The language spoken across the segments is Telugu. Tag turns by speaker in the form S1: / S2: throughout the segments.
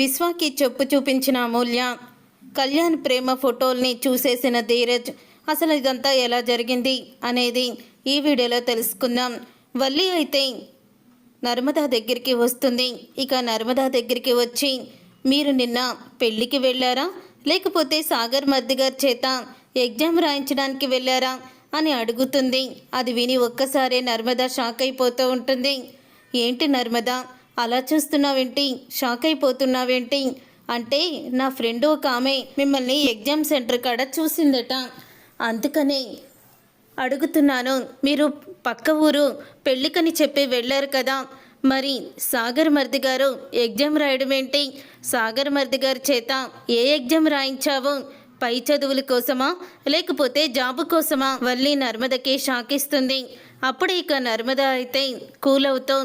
S1: విశ్వాకి చెప్పు చూపించిన అమూల్య కళ్యాణ్ ప్రేమ ఫోటోల్ని చూసేసిన ధీరజ్ అసలు ఇదంతా ఎలా జరిగింది? అనేది ఈ వీడియోలో తెలుసుకుందాం. వల్లి అయితే నర్మదా దగ్గరికి వస్తుంది. ఇక నర్మదా దగ్గరికి వచ్చి మీరు నిన్న పెళ్ళికి వెళ్ళారా? లేకపోతే సాగర్ మద్దిగారి చేత ఎగ్జామ్ రాయించడానికి వెళ్ళారా? అని అడుగుతుంది. అది విని ఒక్కసారే నర్మదా షాక్ అయిపోతూ ఉంటుంది. ఏంటి నర్మదా? అలా చూస్తున్నావేంటి? షాక్ అయిపోతున్నావేంటి? అంటే నా ఫ్రెండ్ ఒక ఆమె మిమ్మల్ని ఎగ్జామ్ సెంటర్ కాడ చూసిందట. అందుకనే అడుగుతున్నాను మీరు పక్క ఊరు పెళ్ళికని చెప్పి వెళ్ళారు కదా. మరి సాగర్ మర్ది గారు ఎగ్జామ్ రాయడం ఏంటి సాగర్ మర్ది గారి చేత ఏ ఎగ్జామ్ రాయించావు? పై చదువుల కోసమా? లేకపోతే జాబు కోసమా? వల్లి నర్మదకి షాకిస్తుంది అప్పుడు ఇక నర్మద అయితే కూల్ అవుతూ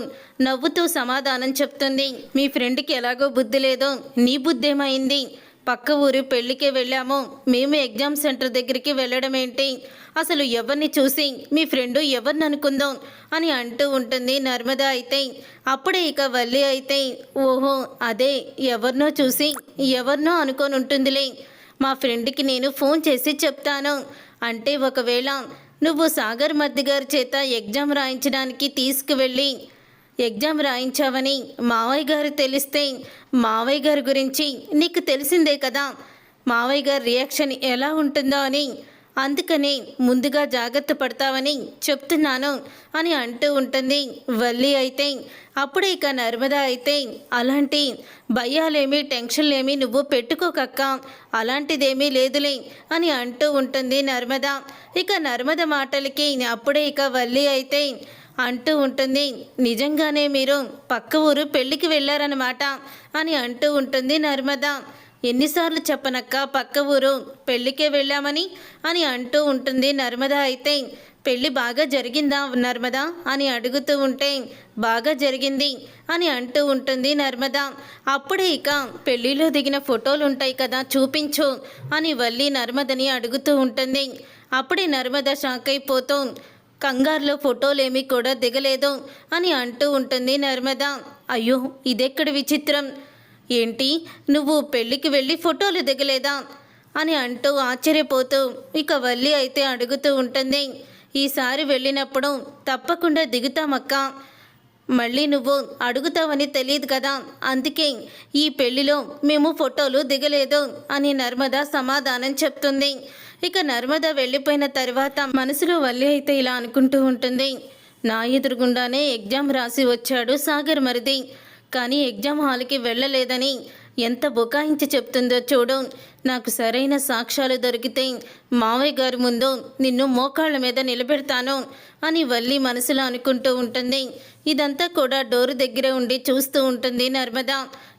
S1: నవ్వుతూ సమాధానం చెప్తుంది. మీ ఫ్రెండ్కి ఎలాగో బుద్ధి లేదో నీ బుద్ధి ఏమైంది పక్క ఊరు పెళ్ళికే వెళ్ళాము. మేము ఎగ్జామ్ సెంటర్ దగ్గరికి వెళ్ళడం ఏంటి? అసలు ఎవరిని చూసి మీ ఫ్రెండ్ ఎవరిని అనుకుందాం? అని అంటూ ఉంటుంది నర్మద అయితే. అప్పుడే ఇక వల్లి అయితే ఓహో అదే ఎవరినో చూసి ఎవరినో అనుకొని ఉంటుందిలే మా ఫ్రెండ్కి నేను ఫోన్ చేసి చెప్తాను. అంటే ఒకవేళ నువ్వు సాగర్ మద్ది గారి చేత ఎగ్జామ్ రాయించడానికి తీసుకువెళ్ళి ఎగ్జామ్ రాయించావని మావయ్య గారు తెలిస్తే మావయ్య గారి గురించి నీకు తెలిసిందే కదా. మావయ్య గారి రియాక్షన్ ఎలా ఉంటుందో అని అందుకనే ముందుగా జాగ్రత్త పడతావని చెప్తున్నాను అని అంటూ ఉంటుంది. వల్లి అయితే అప్పుడే ఇక నర్మద అయితే అలాంటి భయాలేమి టెన్షన్లేమి నువ్వు పెట్టుకోకక్క. అలాంటిదేమీ లేదులే అని అంటూ ఉంటుంది నర్మద. ఇక నర్మద మాటలకి అప్పుడే ఇక వల్లి అయితే అంటూ ఉంటుంది. నిజంగానే మీరు పక్క ఊరు పెళ్ళికి వెళ్ళారనమాట అని అంటూ ఉంటుంది నర్మద. ఎన్నిసార్లు చెప్పనక్క పక్క ఊరు పెళ్ళికే వెళ్ళామని? అని అంటూ ఉంటుంది నర్మద అయితే. పెళ్ళి బాగా జరిగిందా నర్మద? అని అడుగుతూ ఉంటే బాగా జరిగింది అని అంటూ ఉంటుంది నర్మద. అప్పుడే ఇక పెళ్ళిలో దిగిన ఫోటోలు ఉంటాయి కదా చూపించు అని వల్లి నర్మదని అడుగుతూ ఉంటుంది. అప్పుడే నర్మద షాక్ అయిపోతూ కంగారులో ఫోటోలేమీ కూడా దిగలేదు అని అంటూ ఉంటుంది నర్మద. అయ్యో ఇదెక్కడ విచిత్రం? ఏంటి? నువ్వు పెళ్ళికి వెళ్ళి ఫోటోలు దిగలేదా? అని అంటూ ఆశ్చర్యపోతూ ఇక వల్లి అయితే అడుగుతూ ఉంటుంది. ఈసారి వెళ్ళినప్పుడు తప్పకుండా దిగుతామక్క. మళ్ళీ నువ్వు అడుగుతావని తెలియదు కదా. అందుకే ఈ పెళ్ళిలో మేము ఫోటోలు దిగలేదు అని నర్మద సమాధానం చెప్తుంది. ఇక నర్మద వెళ్ళిపోయిన తర్వాత మనసులో వల్లి అయితే ఇలా అనుకుంటూ ఉంటుంది. నా ఎదురుగుండానే ఎగ్జామ్ రాసి వచ్చాడు సాగర్ మరిది. కానీ ఎగ్జామ్ హాల్కి వెళ్ళలేదని ఎంత బుకాయించి చెప్తుందో చూడు. నాకు సరైన సాక్ష్యాలు దొరికితే మావయ్య గారి ముందు నిన్ను మోకాళ్ళ మీద నిలబెడతాను అని వల్లి మనసులో అనుకుంటూ ఉంటుంది. ఇదంతా కూడా డోరు దగ్గర ఉండి చూస్తూ ఉంటుంది నర్మద.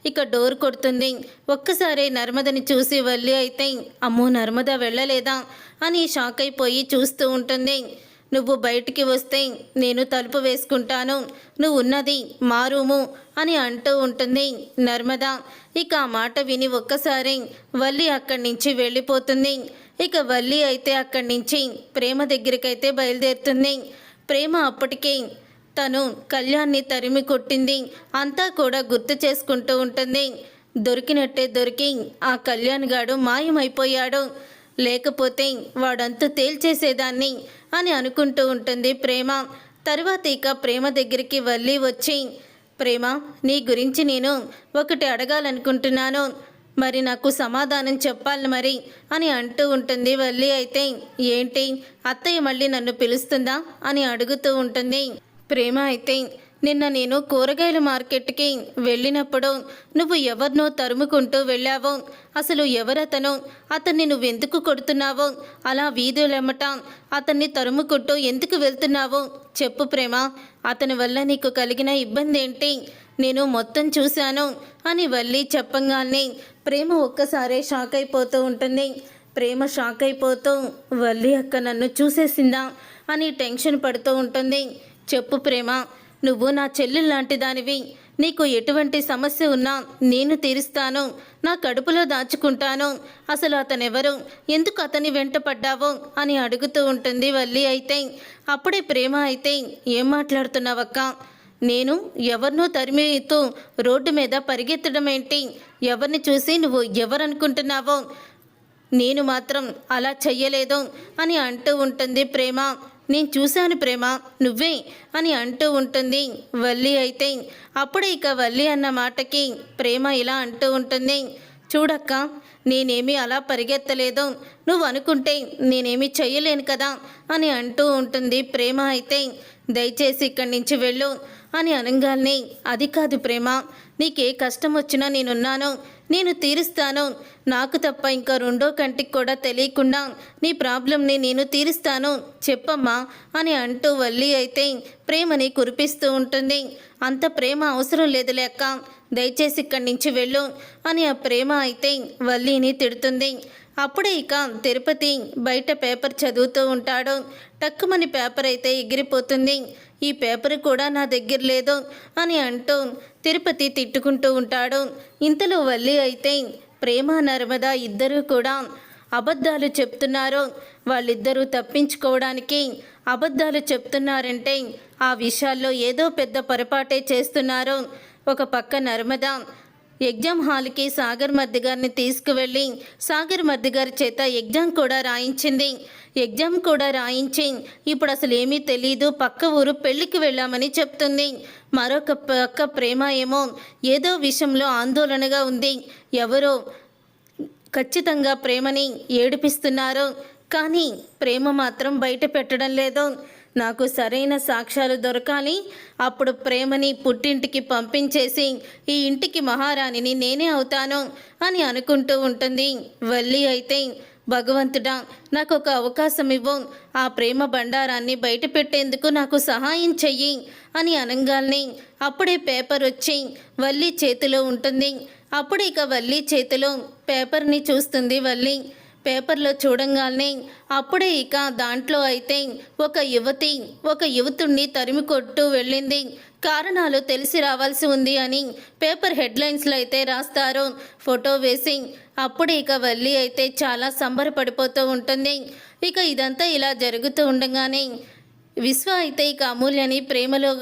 S1: ఇక డోర్ కొడుతుంది. ఒక్కసారి నర్మదని చూసి వల్లి అయితే అమ్మో నర్మద వెళ్ళలేదా? అని షాక్ అయిపోయి చూస్తూ ఉంటుంది. నువ్వు బయటికి వస్తే నేను తలుపు వేసుకుంటాను. నువ్వు ఉన్నది మా రూము అని అంటూ ఉంటుంది నర్మద. ఇక ఆ మాట విని ఒక్కసారి వల్లి అక్కడి నుంచి వెళ్ళిపోతుంది. ఇక వల్లి అయితే అక్కడి నుంచి ప్రేమ దగ్గరికైతే బయలుదేరుతుంది. ప్రేమ అప్పటికే తను కళ్యాణ్ని తరిమి కొట్టింది. అంతా కూడా గుర్తు చేసుకుంటూ ఉంటుంది. దొరికినట్టే దొరికి ఆ కళ్యాణ్ గాడు మాయమైపోయాడు. లేకపోతే వాడంతా తేల్చేసేదాన్ని అని అనుకుంటూ ఉంటుంది ప్రేమ. తర్వాత ఇక ప్రేమ దగ్గరికి వెళ్ళి వచ్చి ప్రేమ నీ గురించి నేను ఒకటి అడగాలనుకుంటున్నాను. మరి నాకు సమాధానం చెప్పాలి మరి అని అంటూ ఉంటుంది. వల్లి అయితే ఏంటి? అత్తయ్య మళ్ళీ నన్ను పిలుస్తుందా? అని అడుగుతూ ఉంటుంది. ప్రేమ అయితే నిన్న నేను కూరగాయల మార్కెట్కి వెళ్ళినప్పుడు నువ్వు ఎవరినో తరుముకుంటూ వెళ్ళావో అసలు ఎవరతను? అతన్ని నువ్వెందుకు కొడుతున్నావో? అలా వీధులెమ్మట అతన్ని తరుముకుంటూ ఎందుకు వెళ్తున్నావో చెప్పు ప్రేమ. అతని వల్ల నీకు కలిగిన ఇబ్బంది ఏంటి నేను మొత్తం చూశాను అని వల్లి చెప్పంగానే ప్రేమ ఒక్కసారే షాక్ అయిపోతూ ఉంటుంది. ప్రేమ షాక్ అయిపోతూ వల్లి అక్క నన్ను చూసేసిందా అని టెన్షన్ పడుతూ ఉంటుంది. చెప్పు ప్రేమ. నువ్వు నా చెల్లెలు లాంటి దానివి. నీకు ఎటువంటి సమస్య ఉన్నా నేను తీరుస్తాను. నా కడుపులో దాచుకుంటాను. అసలు అతనెవరు? ఎందుకు అతని వెంట పడ్డావో? అని అడుగుతూ ఉంటుంది వల్లి అయితే. అప్పుడే ప్రేమ అయితే ఏం మాట్లాడుతున్నావక్క? నేను ఎవరినో తరిమేతూ రోడ్డు మీద పరిగెత్తడం ఏంటి? ఎవరిని చూసి నువ్వు ఎవరనుకుంటున్నావో? నేను మాత్రం అలా చెయ్యలేదు అని అంటూ ఉంటుంది ప్రేమ. నేను చూశాను ప్రేమ నువ్వే అని అంటూ ఉంటుంది. వల్లి అయితే అప్పుడే ఇక వల్లి అన్న మాటకి ప్రేమ ఇలా అంటూ ఉంటుంది. చూడక్క నేనేమీ అలా పరిగెత్తలేదు. నువ్వు అనుకుంటే నేనేమి చెయ్యలేను కదా అని అంటూ ఉంటుంది ప్రేమ అయితే. దయచేసి ఇక్కడి నుంచి వెళ్ళు అని అనగాల్ని అది కాదు ప్రేమ నీకే కష్టం వచ్చినా నేనున్నాను. నేను తీరుస్తాను. నాకు తప్ప ఇంకా రెండో కంటికి కూడా తెలియకుండా నీ ప్రాబ్లంని నేను తీరుస్తాను. చెప్పమ్మా అని అంటూ వల్లి అయితే ప్రేమని కురిపిస్తూ ఉంటుంది. అంత ప్రేమ అవసరం లేదు లేక దయచేసి ఇక్కడి నుంచి వెళ్ళు అని ఆ ప్రేమ అయితే వల్లిని తిడుతుంది. అప్పుడే ఇక తిరుపతి బయట పేపర్ చదువుతూ ఉంటాడు. టక్కుమని పేపర్ అయితే ఎగిరిపోతుంది. ఈ పేపర్ కూడా నా దగ్గర లేదు అని అంటూ తిరుపతి తిట్టుకుంటూ ఉంటాడు. ఇంతలో వల్లి అయితే ప్రేమ నర్మద ఇద్దరూ కూడా అబద్ధాలు చెప్తున్నారు. వాళ్ళిద్దరూ తప్పించుకోవడానికి అబద్ధాలు చెప్తున్నారంటే ఆ విషయాల్లో ఏదో పెద్ద పొరపాటే చేస్తున్నారు. ఒక పక్క నర్మద ఎగ్జామ్ హాల్కి సాగర్ మద్ది గారిని తీసుకువెళ్ళి సాగర్ మద్ది గారి చేత ఎగ్జామ్ కూడా రాయించింది. ఎగ్జామ్ కూడా రాయించి ఇప్పుడు అసలు ఏమీ తెలియదు పక్క ఊరు పెళ్ళికి వెళ్ళామని చెప్తుంది. మరొక పక్క ప్రేమ ఏమో ఏదో విషయంలో ఆందోళనగా ఉంది. ఎవరో ఖచ్చితంగా ప్రేమని ఏడిపిస్తున్నారు. కానీ ప్రేమ మాత్రం బయట పెట్టడం లేదు. నాకు సరైన సాక్ష్యాలు దొరకాలి. అప్పుడు ప్రేమని పుట్టింటికి పంపించేసి ఈ ఇంటికి మహారాణిని నేనే అవుతాను అని అనుకుంటూ ఉంటుంది. వల్లి అయితే భగవంతుడా నాకు ఒక అవకాశం ఇవ్వు. ఆ ప్రేమ బండారాన్ని బయట పెట్టేందుకు నాకు సహాయం చెయ్యి అని అనగానే అప్పుడే పేపర్ వచ్చి వల్లి చేతిలో ఉంటుంది. అప్పుడు ఇక వల్లి చేతిలో పేపర్ని చూస్తుంది వల్లి. పేపర్లో చూడంగానే అప్పుడే ఇక దాంట్లో అయితే ఒక యువతి ఒక యువతుణ్ణి తరిమి కొట్టు వెళ్ళింది. కారణాలు తెలిసి రావాల్సి ఉంది అని పేపర్ హెడ్లైన్స్లో అయితే రాస్తారు. ఫోటో వేసి అప్పుడు ఇక వల్లి అయితే చాలా సంబరపడిపోతూ ఉంటుంది. ఇక ఇదంతా ఇలా జరుగుతూ ఉండగానే విశ్వ అయితే ఇక అమూల్యని ప్రేమలో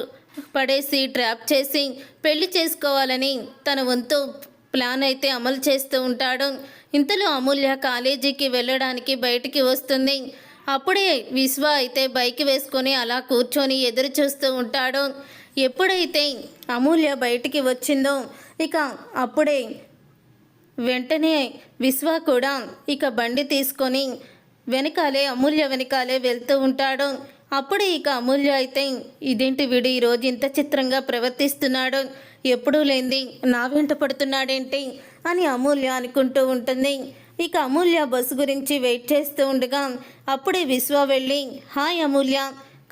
S1: పడేసి ట్రాప్ చేసి పెళ్ళి చేసుకోవాలని తన వంతు ప్లాన్ అయితే అమలు చేస్తూ ఉంటాడు. ఇంతలో అమూల్య కాలేజీకి వెళ్ళడానికి బయటికి వస్తుంది. అప్పుడే విశ్వ అయితే బైక్ వేసుకొని అలా కూర్చొని ఎదురు చూస్తూ ఉంటాడు. ఎప్పుడైతే అమూల్య బయటికి వచ్చిందో ఇక అప్పుడే వెంటనే విశ్వ కూడా ఇక బండి తీసుకొని వెనకాలే అమూల్య వెనకాలే వెళ్తూ ఉంటాడు. అప్పుడే ఇక అమూల్య అయితే ఇదేంటి వీడు ఈరోజు ఇంత చిత్రంగా ప్రవర్తిస్తున్నాడు? ఎప్పుడూ లేంది నా వెంట పడుతున్నాడేంటి? అని అమూల్య అనుకుంటూ ఉంటుంది. ఇక అమూల్య బస్సు గురించి వెయిట్ చేస్తూ ఉండగా అప్పుడే విశ్వ వెళ్ళి హాయ్ అమూల్య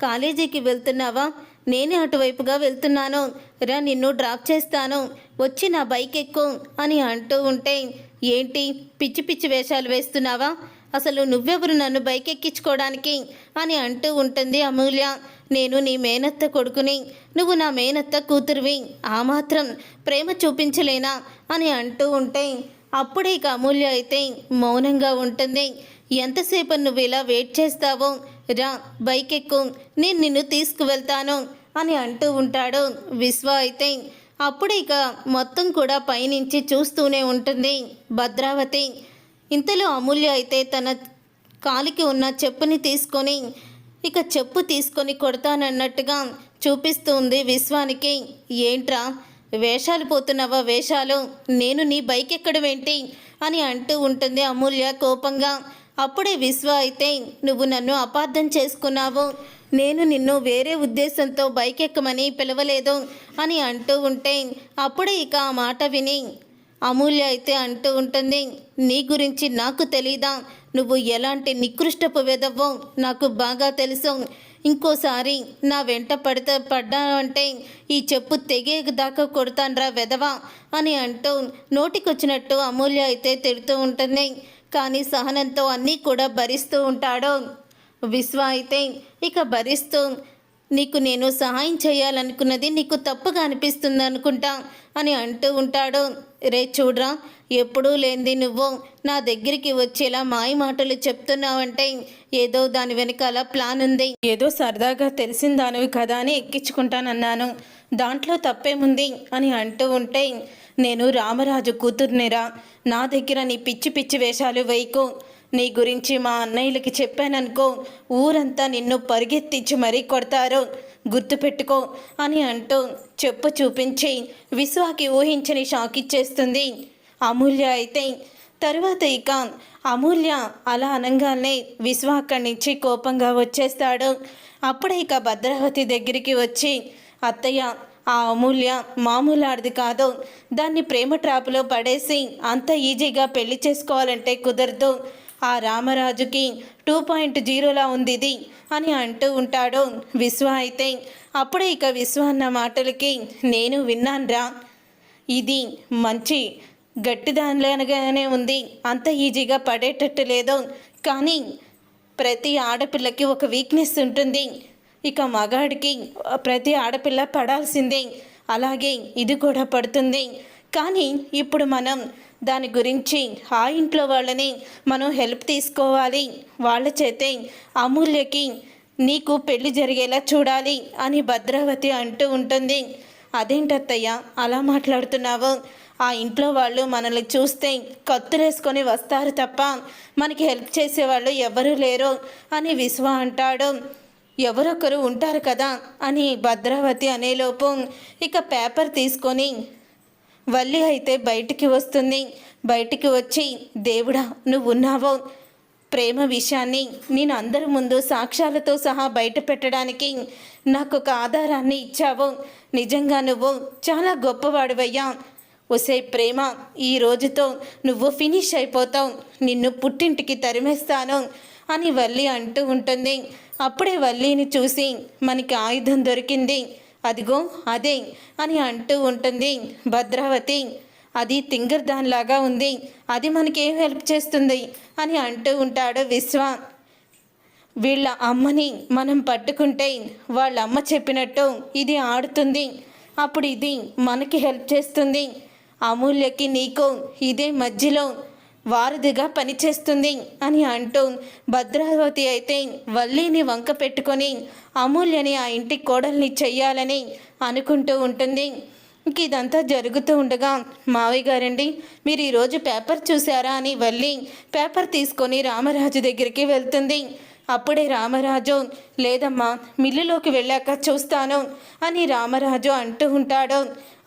S1: కాలేజీకి వెళ్తున్నావా? నేనే అటువైపుగా వెళ్తున్నాను. రా నిన్ను డ్రాప్ చేస్తాను. వచ్చి నా బైక్ ఎక్కు అని అంటూ ఉంటే ఏంటి? పిచ్చి పిచ్చి వేషాలు వేస్తున్నావా? అసలు నువ్వెవరు నన్ను బైకెక్కించుకోవడానికి? అని అంటూ ఉంటుంది అమూల్య. నేను నీ మేనత్త కొడుకుని. నువ్వు నా మేనత్త కూతురువి. ఆ మాత్రం ప్రేమ చూపించలేనా? అని అంటూ ఉంటే అప్పుడే ఇక అమూల్య అయితే మౌనంగా ఉంటుంది. ఎంతసేపు నువ్వు ఇలా వెయిట్ చేస్తావో? రా బైక్ ఎక్కు నేను నిన్ను తీసుకువెళ్తాను. అని అంటూ ఉంటాడు విశ్వ అయితే. అప్పుడు ఇక మొత్తం కూడా పైనుంచి చూస్తూనే ఉంటుంది భద్రావతి. ఇంతలో అమూల్య అయితే తన కాలికి ఉన్న చెప్పుని తీసుకొని ఇక చెప్పు తీసుకొని కొడతానన్నట్టుగా చూపిస్తూ ఉంది విశ్వానికి. ఏంట్రా? వేషాలు పోతున్నావా వేషాలు? నేను నీ బైక్ ఎక్కడం ఏంటి అని అంటూ ఉంటుంది అమూల్య కోపంగా. అప్పుడే విశ్వ అయితే నువ్వు నన్ను అపార్థం చేసుకున్నావు. నేను నిన్ను వేరే ఉద్దేశంతో బైక్ ఎక్కమని పిలవలేదు అని అంటూ ఉంటే అప్పుడే ఇక ఆ మాట విని అమూల్య అయితే అంటూ ఉంటుంది నీ గురించి నాకు తెలీదా? నువ్వు ఎలాంటి నికృష్టపు వెదవో నాకు బాగా తెలుసు. ఇంకోసారి నా వెంట పడితే పడ్డా అంటే ఈ చెప్పు తెగే దాకా కొడతాన్రా వెదవా అని అంటూ నోటికొచ్చినట్టు అమూల్య అయితే తిడుతూ ఉంటుంది కానీ సహనంతో అన్నీ కూడా భరిస్తూ ఉంటాడు. విశ్వ అయితే ఇక భరిస్తూ నీకు నేను సహాయం చేయాలనుకున్నది నీకు తప్పుగా అనిపిస్తుంది అనుకుంటా అని అంటూ ఉంటాడు. రే చూడ్రా ఎప్పుడూ లేనిది నువ్వు. నా దగ్గరికి వచ్చేలా మాయ మాటలు చెప్తున్నావంటే ఏదో దాని వెనకాల ప్లాన్ ఉంది. ఏదో సరదాగా తెలిసిన దానివి కదా అని ఎక్కించుకుంటానన్నాను. దాంట్లో తప్పేముంది అని అంటూ ఉంటే నేను రామరాజు కూతుర్నిరా. నా దగ్గర నీ పిచ్చి పిచ్చి వేషాలు వేయకు. నీ గురించి మా అన్నయ్యలకి చెప్పాననుకో ఊరంతా నిన్ను పరిగెత్తించి మరీ కొడతారు. గుర్తుపెట్టుకో అని అంటూ చెప్పు చూపించి విశ్వాకి ఊహించని షాక్ ఇచ్చేస్తుంది. అమూల్య అయితే తరువాత ఇక అమూల్య అలా అనగానే విశ్వ అక్కడి నుంచి కోపంగా వచ్చేస్తాడు. అప్పుడే ఇక భద్రావతి దగ్గరికి వచ్చి అత్తయ్య ఆ అమూల్య మామూలాడిది కాదు. దాన్ని ప్రేమ ట్రాప్లో పడేసి అంత ఈజీగా పెళ్ళి చేసుకోవాలంటే కుదరదు. ఆ రామరాజుకి టూ పాయింట్ జీరోలా ఉంది ఇది అని అంటూ ఉంటాడు విశ్వ అయితే. అప్పుడే ఇక విశ్వ అన్న మాటలకి నేను విన్నాన్రా. ఇది మంచి గట్టిదానిలాగానే ఉంది. అంత ఈజీగా పడేటట్టు లేదు. కానీ ప్రతి ఆడపిల్లకి ఒక వీక్నెస్ ఉంటుంది. ఇక మగాడికి ప్రతి ఆడపిల్ల పడాల్సిందే. అలాగే ఇది కూడా పడుతుంది. కానీ ఇప్పుడు మనం దాని గురించి ఆ ఇంట్లో వాళ్ళని మనం హెల్ప్ తీసుకోవాలి. వాళ్ళ చేతే అమూల్యకి నీకు పెళ్ళి జరిగేలా చూడాలి అని భద్రావతి అంటూ ఉంటుంది. అదేంటత్తయ్య? అలా మాట్లాడుతున్నావు. ఆ ఇంట్లో వాళ్ళు మనల్ని చూస్తే కత్తులేసుకొని వస్తారు తప్ప మనకి హెల్ప్ చేసేవాళ్ళు ఎవరూ లేరు అని విశ్వ అంటాడు. ఎవరొకరు ఉంటారు కదా అని భద్రావతి అనేలోపు ఇక పేపర్ తీసుకొని వల్లి అయితే బయటికి వస్తుంది. బయటికి వచ్చి దేవుడా నువ్వున్నావో? ప్రేమ విషయాన్ని నేను అందరి ముందు సాక్ష్యాలతో సహా బయట పెట్టడానికి నాకు ఒక ఆధారాన్ని ఇచ్చావు. నిజంగా నువ్వు చాలా గొప్పవాడివయ్యా. ఒసే ప్రేమ ఈ రోజుతో నువ్వు ఫినిష్ అయిపోతావు. నిన్ను పుట్టింటికి తరిమేస్తాను అని వల్లి అంటూ ఉంటుంది. అప్పుడే వల్లిని చూసి మనకి ఆయుధం దొరికింది. అదిగో అదే అని అంటూ ఉంటుంది. భద్రావతి అది తింగర్ దానిలాగా ఉంది. అది మనకేం హెల్ప్ చేస్తుంది? అని అంటూ ఉంటాడు విశ్వ. వీళ్ళ అమ్మని మనం పట్టుకుంటే వాళ్ళ అమ్మ చెప్పినట్టు ఇది ఆడుతుంది. అప్పుడు ఇది మనకి హెల్ప్ చేస్తుంది. అమూల్యకి నీకు ఇదే మధ్యలో వారధిగా పనిచేస్తుంది అని అంటూ భద్రావతి అయితే వల్లీని వంక పెట్టుకొని అమూల్యని ఆ ఇంటి కోడల్ని చెయ్యాలని అనుకుంటూ ఉంటుంది. ఇంక ఇదంతా జరుగుతూ ఉండగా మావయ్య గారండి మీరు ఈరోజు పేపర్ చూసారా అని వల్లి పేపర్ తీసుకొని రామరాజు దగ్గరికి వెళ్తుంది. అప్పుడే రామరాజు లేదమ్మా మిల్లులోకి వెళ్ళాక చూస్తాను అని రామరాజు అంటూ ఉంటాడు.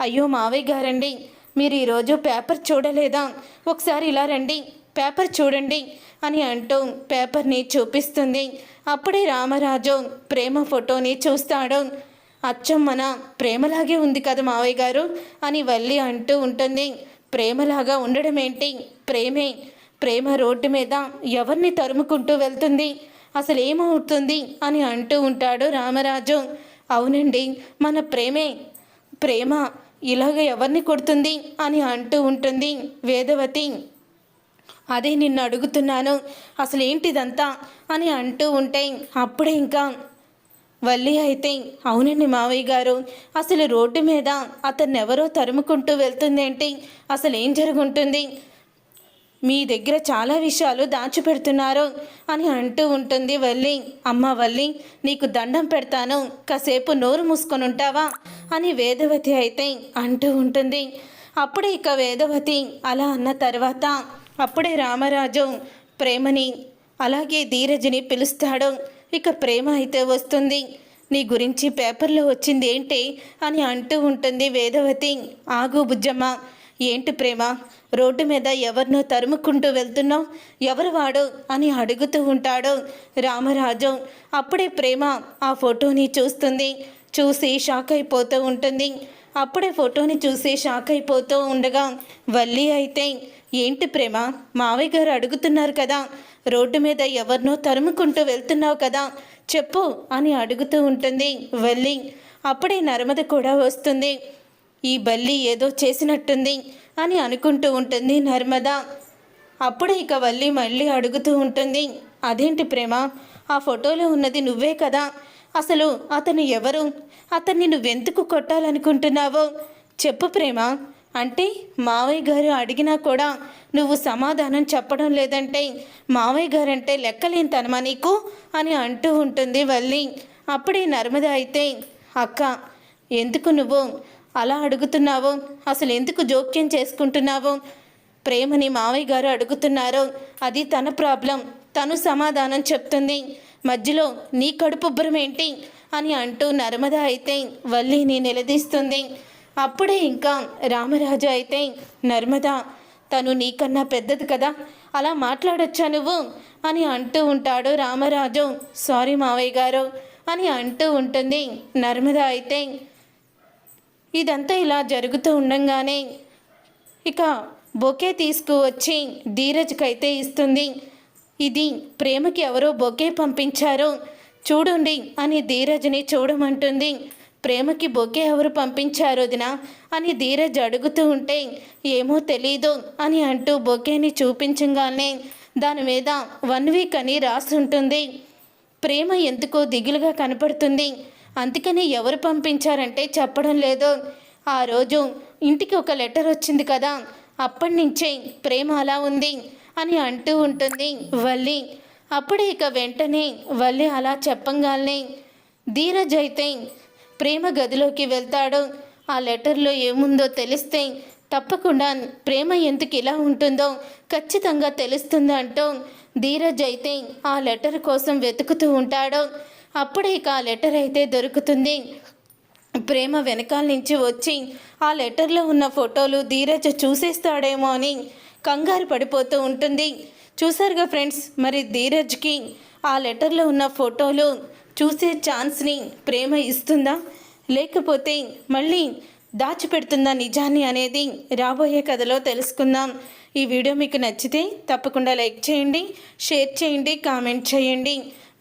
S1: అయ్యో మావయ్య గారండి మీరు ఈరోజు పేపర్ చూడలేదా? ఒకసారి ఇలా రండి పేపర్ చూడండి అని అంటూ పేపర్ని చూపిస్తుంది. అప్పుడే రామరాజు ప్రేమ ఫోటోని చూస్తాడు. అచ్చం మన ప్రేమలాగే ఉంది కదా మావయ్య గారు అని వల్లి అంటూ ఉంటుంది. ప్రేమలాగా ఉండడం ఏంటి? ప్రేమే. ప్రేమ రోడ్డు మీద ఎవరిని తరుముకుంటూ వెళ్తుంది? అసలు ఏమవుతుంది అని అంటూ ఉంటాడు రామరాజు. అవునండి మన ప్రేమే. ప్రేమ ఇలాగ ఎవరిని కొడుతుంది అని అంటూ ఉంటుంది వేదవతి. అదే నిన్ను అడుగుతున్నాను అసలు ఏంటిదంతా అని అంటూ ఉంటే అప్పుడే ఇంకా వల్లి అయితే అవునండి మావయ్య గారు అసలు రోడ్డు మీద అతన్ని ఎవరో తరుముకుంటూ వెళ్తుందేంటి అసలు ఏం జరుగుంటుంది మీ దగ్గర చాలా విషయాలు దాచిపెడుతున్నారు అని అంటూ ఉంటుంది వల్లి. అమ్మ వల్లి నీకు దండం పెడతాను కాసేపు నోరు మూసుకొని ఉంటావా అని వేదవతి అయితే అంటూ ఉంటుంది. అప్పుడే ఇక వేదవతి అలా అన్న తర్వాత అప్పుడే రామరాజు ప్రేమని అలాగే ధీరజ్ని పిలుస్తాడు. ఇక ప్రేమ అయితే వస్తుంది. నీ గురించి పేపర్లో వచ్చింది ఏంటి అని అంటూ ఉంటుంది వేదవతి. ఆగు బుజ్జమ్మ ఏంటి ప్రేమ? రోడ్డు మీద ఎవరినో తరుముకుంటూ వెళ్తున్నావు? ఎవరు వాడు అని అడుగుతూ ఉంటాడు రామరాజు. అప్పుడే ప్రేమ ఆ ఫోటోని చూస్తుంది. చూసి షాక్ అయిపోతూ ఉంటుంది. అప్పుడే ఫోటోని చూసి షాక్ అయిపోతూ ఉండగా వల్లి అయితే ఏంటి ప్రేమ? మావయ్య గారు అడుగుతున్నారు కదా. రోడ్డు మీద ఎవరినో తరుముకుంటూ వెళ్తున్నావు కదా. చెప్పు అని అడుగుతూ ఉంటుంది వల్లి. అప్పుడే నర్మద కూడా వస్తుంది. ఈ బల్లి ఏదో చేసినట్టుంది అని అనుకుంటూ ఉంటుంది నర్మద. అప్పుడే ఇక వల్లి మళ్ళీ అడుగుతూ ఉంటుంది అదేంటి ప్రేమ? ఆ ఫోటోలో ఉన్నది నువ్వే కదా. అసలు అతను ఎవరు? అతన్ని నువ్వెందుకు కొట్టాలనుకుంటున్నావో? చెప్పు ప్రేమ. అంటే మావయ్య గారు అడిగినా కూడా నువ్వు సమాధానం చెప్పడం లేదంటే మావయ్య గారంటే లెక్కలేని తనమా నీకు? అని అంటూ ఉంటుంది వల్లి. అప్పుడే నర్మద అయితే అక్క ఎందుకు నువ్వు? అలా అడుగుతున్నావు? అసలు ఎందుకు జోక్యం చేసుకుంటున్నావు? ప్రేమని మావయ్య గారు అడుగుతున్నారు. అది తన ప్రాబ్లం. తను సమాధానం చెప్తుంది. మధ్యలో నీ కడుపుబ్బరం ఏంటి? అని అంటూ నర్మద అయితే వల్లిని నిలదీస్తుంది. అప్పుడే ఇంకా రామరాజు అయితే నర్మద తను నీకన్నా పెద్దది కదా? అలా మాట్లాడొచ్చా నువ్వు? అని అంటూ ఉంటాడు రామరాజు. సారీ మావయ్య గారు అని అంటూ ఉంటుంది నర్మద అయితే. ఇదంతా ఇలా జరుగుతూ ఉండంగానే ఇక బొకే తీసుకువచ్చి ధీరజ్కైతే ఇస్తుంది. ఇది ప్రేమకి ఎవరో బొకే పంపించారు. చూడండి అని ధీరజ్ని చూడమంటుంది. ప్రేమకి బొకే ఎవరు పంపించారు వదినా? అని ధీరజ్ అడుగుతూ ఉంటే ఏమో తెలీదు అని అంటూ బొకేని చూపించగానే దాని మీద వన్ వీక్ అని రాసి ఉంటుంది ప్రేమ ఎందుకో దిగులుగా కనపడుతుంది. అందుకని ఎవరు పంపించారంటే చెప్పడం లేదు. ఆ రోజు ఇంటికి ఒక లెటర్ వచ్చింది కదా అప్పటి నుంచే ప్రేమ అలా ఉంది అని అంటూ ఉంటుంది వల్లి. అప్పుడే ఇక వెంటనే వల్లి అలా చెప్పంగానే ధీరజ్ అయితే ప్రేమ గదిలోకి వెళ్తాడు. ఆ లెటర్లో ఏముందో తెలిస్తే తప్పకుండా ప్రేమ ఎందుకు ఇలా ఉంటుందో ఖచ్చితంగా తెలుస్తుంది అంటూ ధీరజ్ అయితే ఆ లెటర్ కోసం వెతుకుతూ ఉంటాడు. అప్పుడే ఇక ఆ లెటర్ అయితే దొరుకుతుంది. ప్రేమ వెనకాల నుంచి వచ్చి ఆ లెటర్లో ఉన్న ఫోటోలు ధీరజ్ చూసేస్తాడేమో అని కంగారు పడిపోతూ ఉంటుంది. చూసారుగా ఫ్రెండ్స్ మరి ధీరజ్కి ఆ లెటర్లో ఉన్న ఫోటోలు చూసే ఛాన్స్ని ప్రేమ ఇస్తుందా? లేకపోతే మళ్ళీ దాచిపెడుతుందా నిజాన్ని అనేది రాబోయే కథలో తెలుసుకుందాం. ఈ వీడియో మీకు నచ్చితే తప్పకుండా లైక్ చేయండి షేర్ చేయండి కామెంట్ చేయండి.